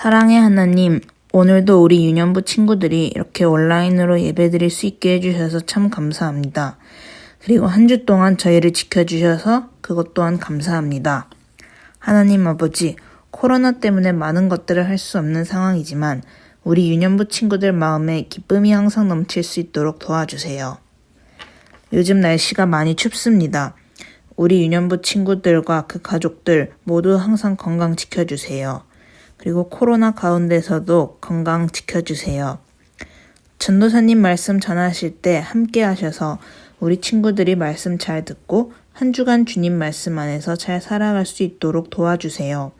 사랑의 하나님, 오늘도 우리 유년부 친구들이 이렇게 온라인으로 예배드릴 수 있게 해주셔서 참 감사합니다. 그리고 한 주 동안 저희를 지켜주셔서 그것 또한 감사합니다. 하나님 아버지, 코로나 때문에 많은 것들을 할 수 없는 상황이지만 우리 유년부 친구들 마음에 기쁨이 항상 넘칠 수 있도록 도와주세요. 요즘 날씨가 많이 춥습니다. 우리 유년부 친구들과 그 가족들 모두 항상 건강 지켜주세요. 그리고 코로나 가운데서도 건강 지켜주세요. 전도사님 말씀 전하실 때 함께 하셔서 우리 친구들이 말씀 잘 듣고 한 주간 주님 말씀 안에서 잘 살아갈 수 있도록 도와주세요.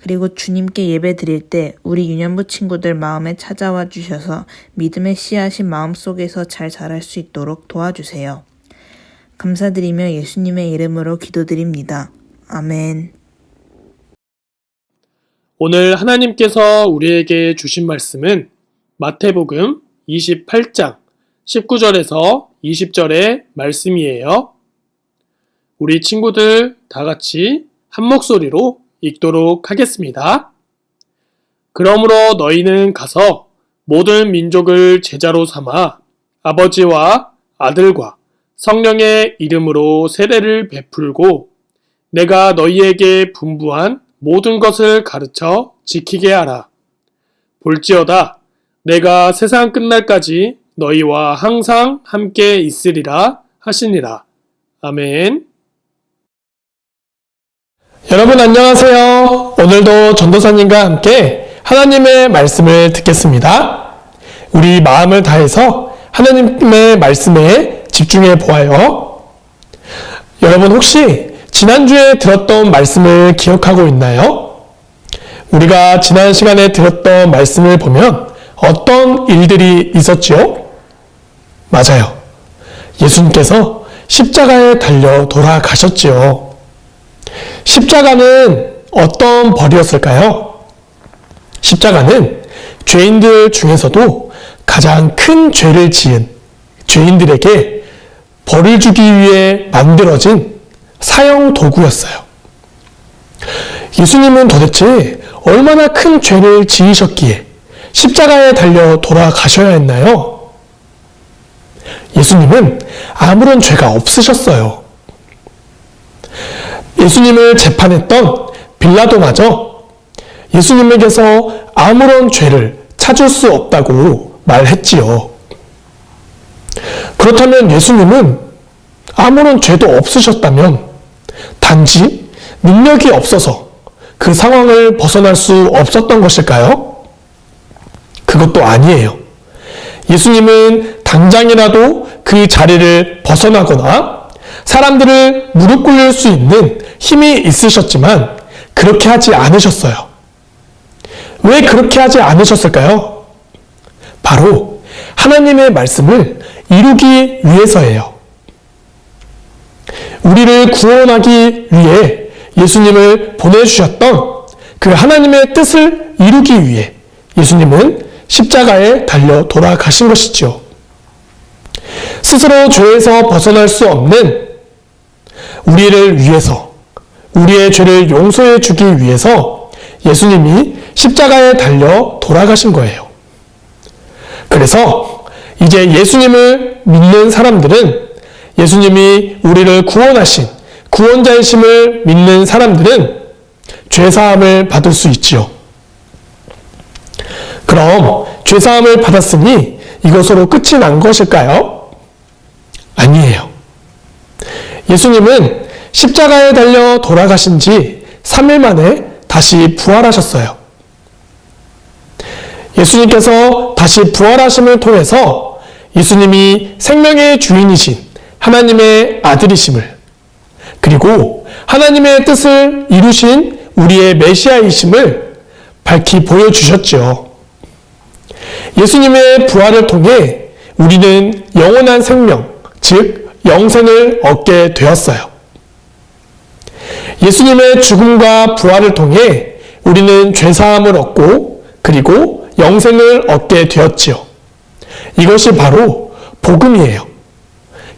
그리고 주님께 예배 드릴 때 우리 유년부 친구들 마음에 찾아와 주셔서 믿음의 씨앗이 마음속에서 잘 자랄 수 있도록 도와주세요. 감사드리며 예수님의 이름으로 기도드립니다. 아멘. 오늘 하나님께서 우리에게 주신 말씀은 마태복음 28장 19절에서 20절의 말씀이에요. 우리 친구들 다 같이 한 목소리로 읽도록 하겠습니다. 그러므로 너희는 가서 모든 민족을 제자로 삼아 아버지와 아들과 성령의 이름으로 세례를 베풀고 내가 너희에게 분부한 모든 것을 가르쳐 지키게 하라. 볼지어다 내가 세상 끝날까지 너희와 항상 함께 있으리라 하시니라. 아멘. 여러분 안녕하세요. 오늘도 전도사님과 함께 하나님의 말씀을 듣겠습니다. 우리 마음을 다해서 하나님의 말씀에 집중해 보아요. 여러분 혹시 지난주에 들었던 말씀을 기억하고 있나요? 우리가 지난 시간에 들었던 말씀을 보면 어떤 일들이 있었지요? 맞아요. 예수님께서 십자가에 달려 돌아가셨지요. 십자가는 어떤 벌이었을까요? 십자가는 죄인들 중에서도 가장 큰 죄를 지은 죄인들에게 벌을 주기 위해 만들어진 사형 도구였어요. 예수님은 도대체 얼마나 큰 죄를 지으셨기에 십자가에 달려 돌아가셔야 했나요? 예수님은 아무런 죄가 없으셨어요. 예수님을 재판했던 빌라도마저 예수님에게서 아무런 죄를 찾을 수 없다고 말했지요. 그렇다면 예수님은 아무런 죄도 없으셨다면 단지 능력이 없어서 그 상황을 벗어날 수 없었던 것일까요? 그것도 아니에요. 예수님은 당장이라도 그 자리를 벗어나거나 사람들을 무릎 꿇릴 수 있는 힘이 있으셨지만 그렇게 하지 않으셨어요. 왜 그렇게 하지 않으셨을까요? 바로 하나님의 말씀을 이루기 위해서예요. 우리를 구원하기 위해 예수님을 보내주셨던 그 하나님의 뜻을 이루기 위해 예수님은 십자가에 달려 돌아가신 것이죠. 스스로 죄에서 벗어날 수 없는 우리를 위해서, 우리의 죄를 용서해 주기 위해서 예수님이 십자가에 달려 돌아가신 거예요. 그래서 이제 예수님을 믿는 사람들은 예수님이 우리를 구원하신 구원자이심을 믿는 사람들은 죄사함을 받을 수 있지요. 그럼 죄사함을 받았으니 이것으로 끝이 난 것일까요? 아니에요. 예수님은 십자가에 달려 돌아가신 지 3일 만에 다시 부활하셨어요. 예수님께서 다시 부활하심을 통해서 예수님이 생명의 주인이신 하나님의 아들이심을 그리고 하나님의 뜻을 이루신 우리의 메시아이심을 밝히 보여주셨죠. 예수님의 부활을 통해 우리는 영원한 생명, 즉 영생을 얻게 되었어요. 예수님의 죽음과 부활을 통해 우리는 죄사함을 얻고 그리고 영생을 얻게 되었지요. 이것이 바로 복음이에요.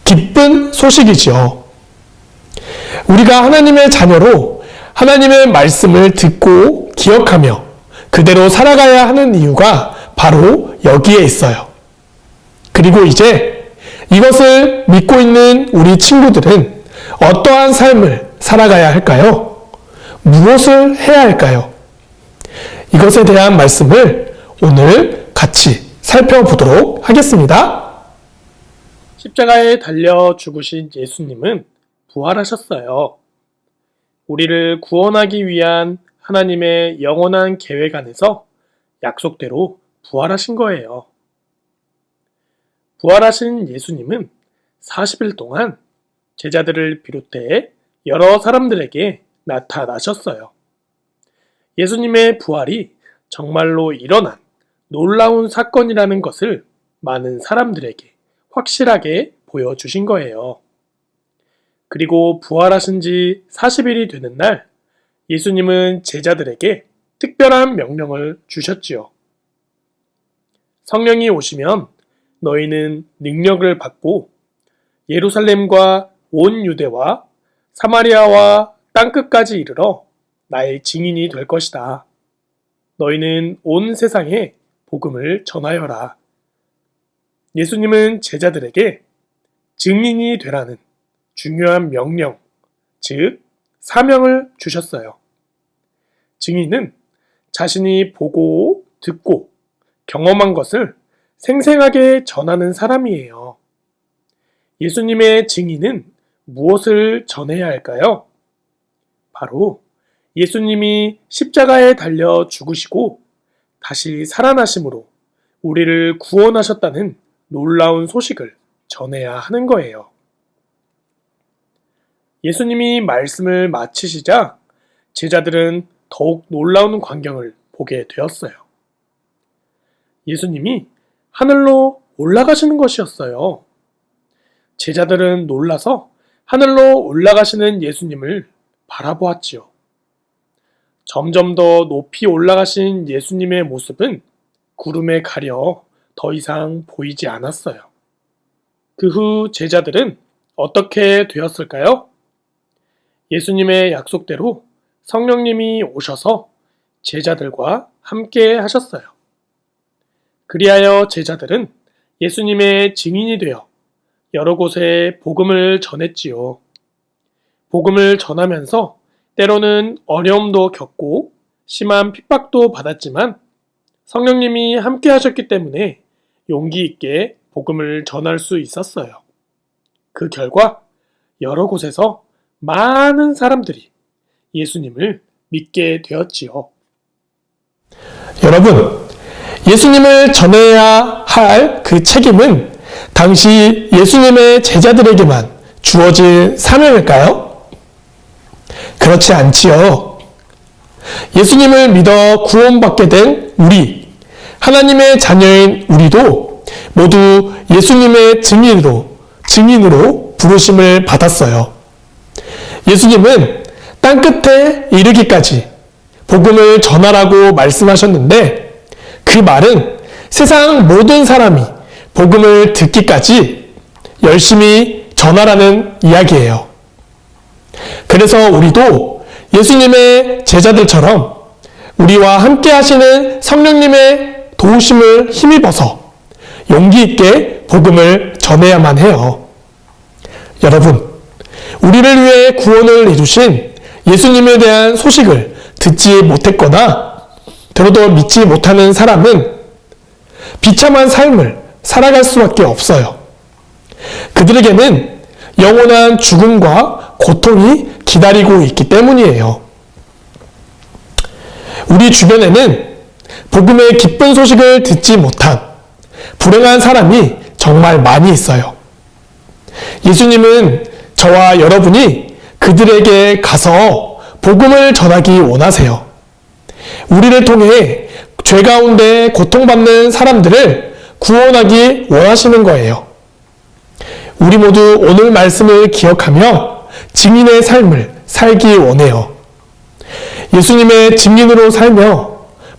기쁜 소식이지요. 우리가 하나님의 자녀로 하나님의 말씀을 듣고 기억하며 그대로 살아가야 하는 이유가 바로 여기에 있어요. 그리고 이제 이것을 믿고 있는 우리 친구들은 어떠한 삶을 살아가야 할까요? 무엇을 해야 할까요? 이것에 대한 말씀을 오늘 같이 살펴보도록 하겠습니다. 십자가에 달려 죽으신 예수님은 부활하셨어요. 우리를 구원하기 위한 하나님의 영원한 계획 안에서 약속대로 부활하신 거예요. 부활하신 예수님은 40일 동안 제자들을 비롯해 여러 사람들에게 나타나셨어요. 예수님의 부활이 정말로 일어난 놀라운 사건이라는 것을 많은 사람들에게 확실하게 보여주신 거예요. 그리고 부활하신 지 40일이 되는 날 예수님은 제자들에게 특별한 명령을 주셨지요. 성령이 오시면 너희는 능력을 받고 예루살렘과 온 유대와 사마리아와 땅끝까지 이르러 나의 증인이 될 것이다. 너희는 온 세상에 복음을 전하여라. 예수님은 제자들에게 증인이 되라는 중요한 명령, 즉, 사명을 주셨어요. 증인은 자신이 보고 듣고 경험한 것을 생생하게 전하는 사람이에요. 예수님의 증인은 무엇을 전해야 할까요? 바로 예수님이 십자가에 달려 죽으시고 다시 살아나심으로 우리를 구원하셨다는 놀라운 소식을 전해야 하는 거예요. 예수님이 말씀을 마치시자 제자들은 더욱 놀라운 광경을 보게 되었어요. 예수님이 하늘로 올라가시는 것이었어요. 제자들은 놀라서 하늘로 올라가시는 예수님을 바라보았지요. 점점 더 높이 올라가신 예수님의 모습은 구름에 가려 더 이상 보이지 않았어요. 그 후 제자들은 어떻게 되었을까요? 예수님의 약속대로 성령님이 오셔서 제자들과 함께 하셨어요. 그리하여 제자들은 예수님의 증인이 되어 여러 곳에 복음을 전했지요. 복음을 전하면서 때로는 어려움도 겪고 심한 핍박도 받았지만 성령님이 함께 하셨기 때문에 용기 있게 복음을 전할 수 있었어요. 그 결과 여러 곳에서 많은 사람들이 예수님을 믿게 되었지요. 여러분, 예수님을 전해야 할 그 책임은 당시 예수님의 제자들에게만 주어진 사명일까요? 그렇지 않지요. 예수님을 믿어 구원받게 된 우리, 하나님의 자녀인 우리도 모두 예수님의 증인으로, 증인으로 부르심을 받았어요. 예수님은 땅 끝에 이르기까지 복음을 전하라고 말씀하셨는데 그 말은 세상 모든 사람이 복음을 듣기까지 열심히 전하라는 이야기예요. 그래서 우리도 예수님의 제자들처럼 우리와 함께 하시는 성령님의 도우심을 힘입어서 용기 있게 복음을 전해야만 해요. 여러분, 우리를 위해 구원을 이루신 예수님에 대한 소식을 듣지 못했거나 들어도 믿지 못하는 사람은 비참한 삶을 살아갈 수밖에 없어요. 그들에게는 영원한 죽음과 고통이 기다리고 있기 때문이에요. 우리 주변에는 복음의 기쁜 소식을 듣지 못한 불행한 사람이 정말 많이 있어요. 예수님은 저와 여러분이 그들에게 가서 복음을 전하기 원하세요. 우리를 통해 죄 가운데 고통받는 사람들을 구원하기 원하시는 거예요. 우리 모두 오늘 말씀을 기억하며 증인의 삶을 살기 원해요. 예수님의 증인으로 살며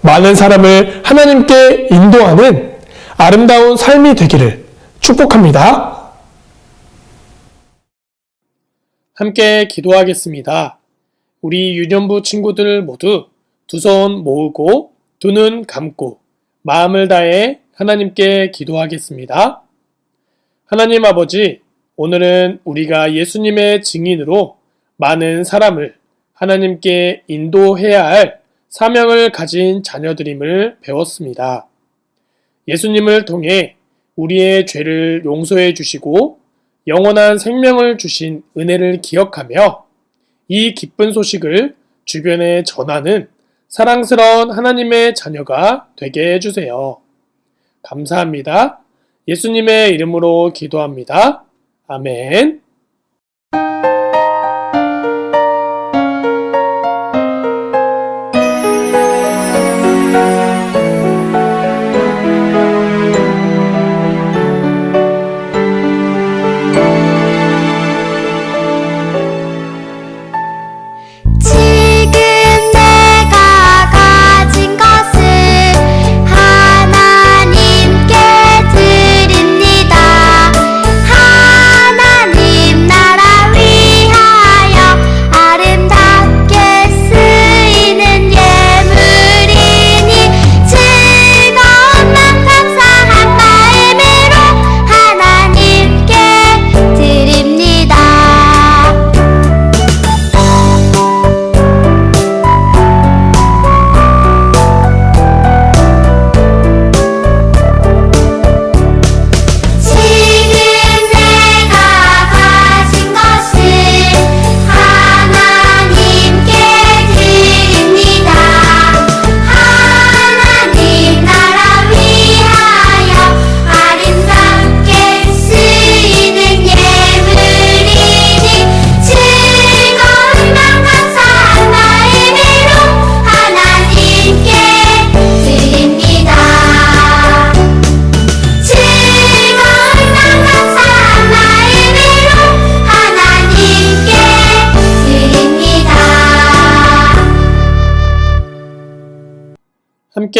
많은 사람을 하나님께 인도하는 아름다운 삶이 되기를 축복합니다. 함께 기도하겠습니다. 우리 유년부 친구들 모두 두 손 모으고 두 눈 감고 마음을 다해 하나님께 기도하겠습니다. 하나님 아버지, 오늘은 우리가 예수님의 증인으로 많은 사람을 하나님께 인도해야 할 사명을 가진 자녀들임을 배웠습니다. 예수님을 통해 우리의 죄를 용서해 주시고 영원한 생명을 주신 은혜를 기억하며 이 기쁜 소식을 주변에 전하는 사랑스러운 하나님의 자녀가 되게 해주세요. 감사합니다. 예수님의 이름으로 기도합니다. 아멘.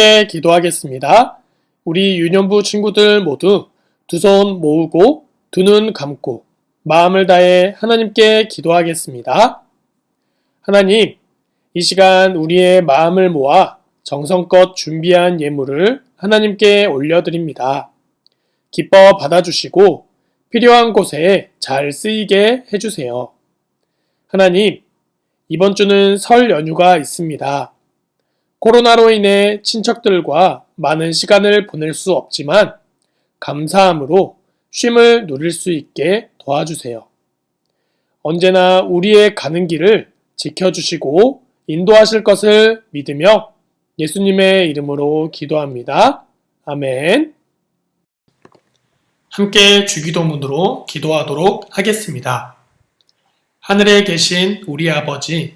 함께 기도하겠습니다. 우리 유년부 친구들 모두 두 손 모으고 두 눈 감고 마음을 다해 하나님께 기도하겠습니다. 하나님, 이 시간 우리의 마음을 모아 정성껏 준비한 예물을 하나님께 올려드립니다. 기뻐 받아주시고 필요한 곳에 잘 쓰이게 해주세요. 하나님, 이번 주는 설 연휴가 있습니다. 코로나로 인해 친척들과 많은 시간을 보낼 수 없지만 감사함으로 쉼을 누릴 수 있게 도와주세요. 언제나 우리의 가는 길을 지켜주시고 인도하실 것을 믿으며 예수님의 이름으로 기도합니다. 아멘. 함께 주기도문으로 기도하도록 하겠습니다. 하늘에 계신 우리 아버지,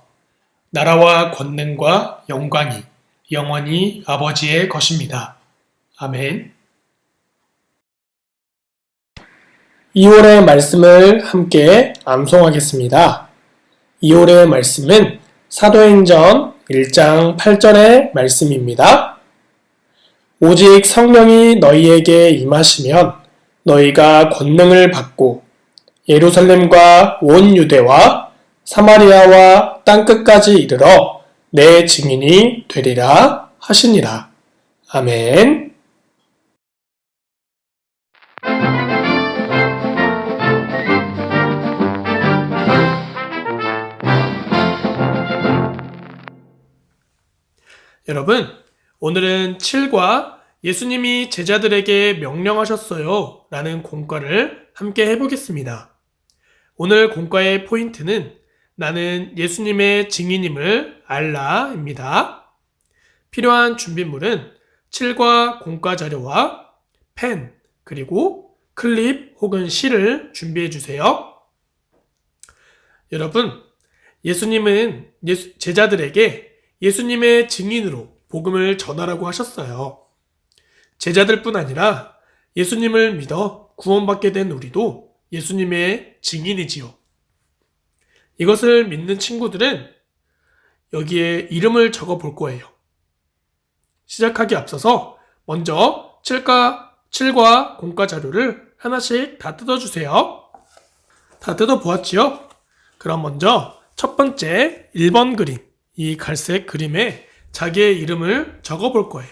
나라와 권능과 영광이 영원히 아버지의 것입니다. 아멘. 2월의 말씀을 함께 암송하겠습니다. 2월의 말씀은 사도행전 1장 8절의 말씀입니다. 오직 성령이 너희에게 임하시면 너희가 권능을 받고 예루살렘과 온 유대와 사마리아와 땅끝까지 이르러 내 증인이 되리라 하시니라. 아멘. 여러분, 오늘은 7과 예수님이 제자들에게 명령하셨어요 라는 공과를 함께 해보겠습니다. 오늘 공과의 포인트는 나는 예수님의 증인임을 알라입니다. 필요한 준비물은 7과 공과 자료와 펜, 그리고 클립 혹은 실을 준비해 주세요. 여러분, 예수님은 예수- 제자들에게 예수님의 증인으로 복음을 전하라고 하셨어요. 제자들뿐 아니라 예수님을 믿어 구원받게 된 우리도 예수님의 증인이지요. 이것을 믿는 친구들은 여기에 이름을 적어 볼 거예요. 시작하기 앞서서 먼저 7과, 7과 공과 자료를 하나씩 다 뜯어주세요. 다 뜯어 보았지요? 그럼 먼저 첫 번째 1번 그림, 이 갈색 그림에 자기의 이름을 적어 볼 거예요.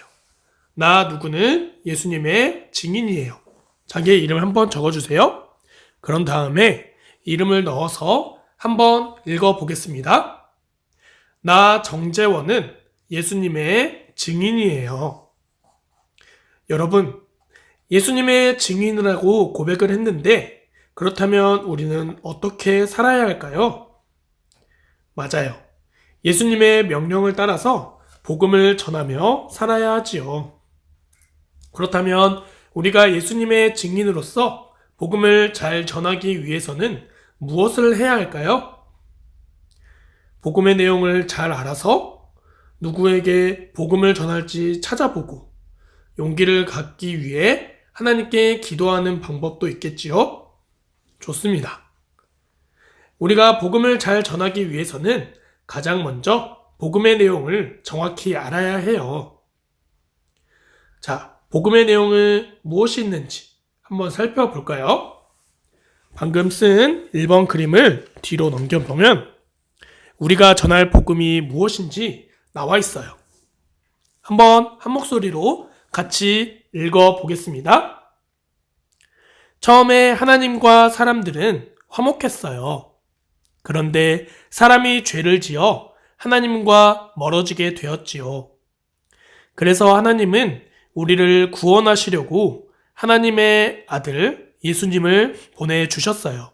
나 누구는 예수님의 증인이에요. 자기의 이름을 한번 적어 주세요. 그런 다음에 이름을 넣어서 한번 읽어 보겠습니다. 나 정재원은 예수님의 증인이에요. 여러분, 예수님의 증인이라고 고백을 했는데, 그렇다면 우리는 어떻게 살아야 할까요? 맞아요. 예수님의 명령을 따라서 복음을 전하며 살아야 하지요. 그렇다면 우리가 예수님의 증인으로서 복음을 잘 전하기 위해서는 무엇을 해야 할까요? 복음의 내용을 잘 알아서 누구에게 복음을 전할지 찾아보고 용기를 갖기 위해 하나님께 기도하는 방법도 있겠지요? 좋습니다. 우리가 복음을 잘 전하기 위해서는 가장 먼저 복음의 내용을 정확히 알아야 해요. 자, 복음의 내용은 무엇이 있는지 한번 살펴볼까요? 방금 쓴 1번 그림을 뒤로 넘겨보면 우리가 전할 복음이 무엇인지 나와 있어요. 한번 한 목소리로 같이 읽어 보겠습니다. 처음에 하나님과 사람들은 화목했어요. 그런데 사람이 죄를 지어 하나님과 멀어지게 되었지요. 그래서 하나님은 우리를 구원하시려고 하나님의 아들 예수님을 보내주셨어요.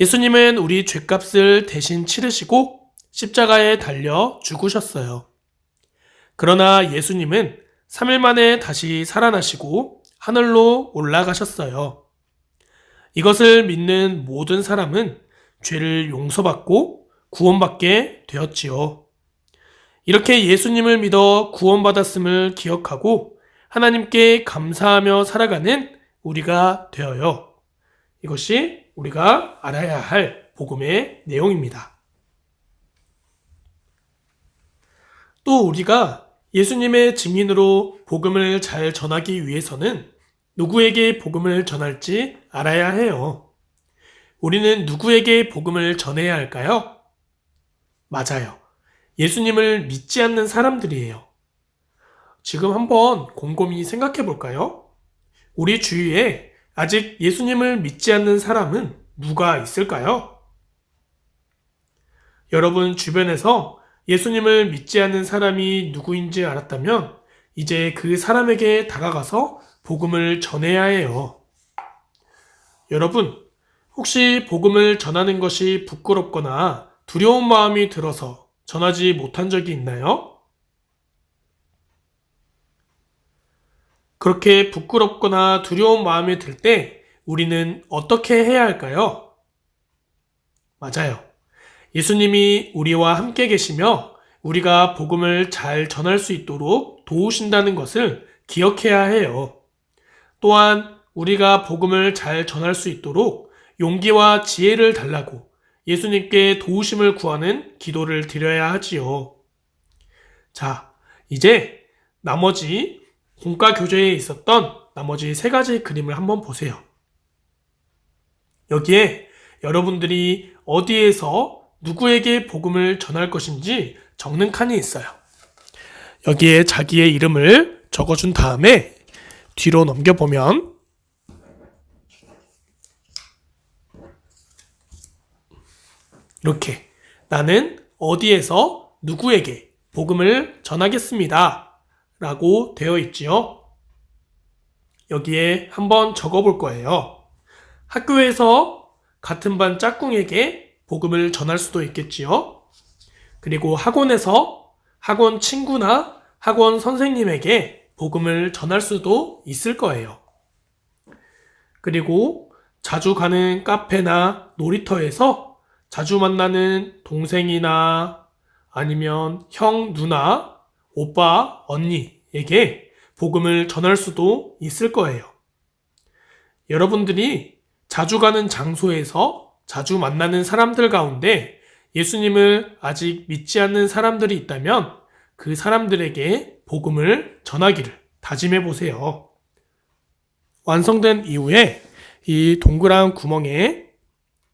예수님은 우리 죄값을 대신 치르시고 십자가에 달려 죽으셨어요. 그러나 예수님은 3일 만에 다시 살아나시고 하늘로 올라가셨어요. 이것을 믿는 모든 사람은 죄를 용서받고 구원받게 되었지요. 이렇게 예수님을 믿어 구원받았음을 기억하고 하나님께 감사하며 살아가는 우리가 되어요. 이것이 우리가 알아야 할 복음의 내용입니다. 또 우리가 예수님의 증인으로 복음을 잘 전하기 위해서는 누구에게 복음을 전할지 알아야 해요. 우리는 누구에게 복음을 전해야 할까요? 맞아요. 예수님을 믿지 않는 사람들이에요. 지금 한번 곰곰이 생각해 볼까요? 우리 주위에 아직 예수님을 믿지 않는 사람은 누가 있을까요? 여러분 주변에서 예수님을 믿지 않는 사람이 누구인지 알았다면 이제 그 사람에게 다가가서 복음을 전해야 해요. 여러분, 혹시 복음을 전하는 것이 부끄럽거나 두려운 마음이 들어서 전하지 못한 적이 있나요? 그렇게 부끄럽거나 두려운 마음이 들 때 우리는 어떻게 해야 할까요? 맞아요. 예수님이 우리와 함께 계시며 우리가 복음을 잘 전할 수 있도록 도우신다는 것을 기억해야 해요. 또한 우리가 복음을 잘 전할 수 있도록 용기와 지혜를 달라고 예수님께 도우심을 구하는 기도를 드려야 하지요. 자, 이제 나머지 공과 교재에 있었던 나머지 세 가지 그림을 한번 보세요. 여기에 여러분들이 어디에서 누구에게 복음을 전할 것인지 적는 칸이 있어요. 여기에 자기의 이름을 적어준 다음에 뒤로 넘겨보면 이렇게 나는 어디에서 누구에게 복음을 전하겠습니다. 라고 되어 있지요. 여기에 한번 적어 볼 거예요. 학교에서 같은 반 짝꿍에게 복음을 전할 수도 있겠지요. 그리고 학원에서 학원 친구나 학원 선생님에게 복음을 전할 수도 있을 거예요. 그리고 자주 가는 카페나 놀이터에서 자주 만나는 동생이나 아니면 형, 누나, 오빠, 언니에게 복음을 전할 수도 있을 거예요. 여러분들이 자주 가는 장소에서 자주 만나는 사람들 가운데 예수님을 아직 믿지 않는 사람들이 있다면 그 사람들에게 복음을 전하기를 다짐해 보세요. 완성된 이후에 이 동그란 구멍에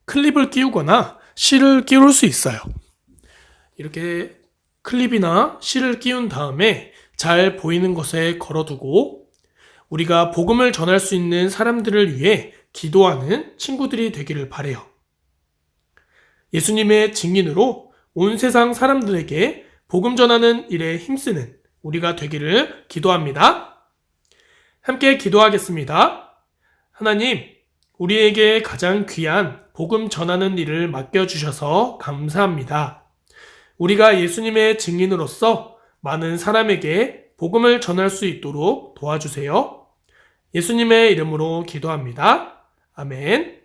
클립을 끼우거나 실을 끼울 수 있어요. 이렇게 클립이나 실을 끼운 다음에 잘 보이는 것에 걸어두고 우리가 복음을 전할 수 있는 사람들을 위해 기도하는 친구들이 되기를 바래요. 예수님의 증인으로 온 세상 사람들에게 복음 전하는 일에 힘쓰는 우리가 되기를 기도합니다. 함께 기도하겠습니다. 하나님, 우리에게 가장 귀한 복음 전하는 일을 맡겨주셔서 감사합니다. 우리가 예수님의 증인으로서 많은 사람에게 복음을 전할 수 있도록 도와주세요. 예수님의 이름으로 기도합니다. 아멘.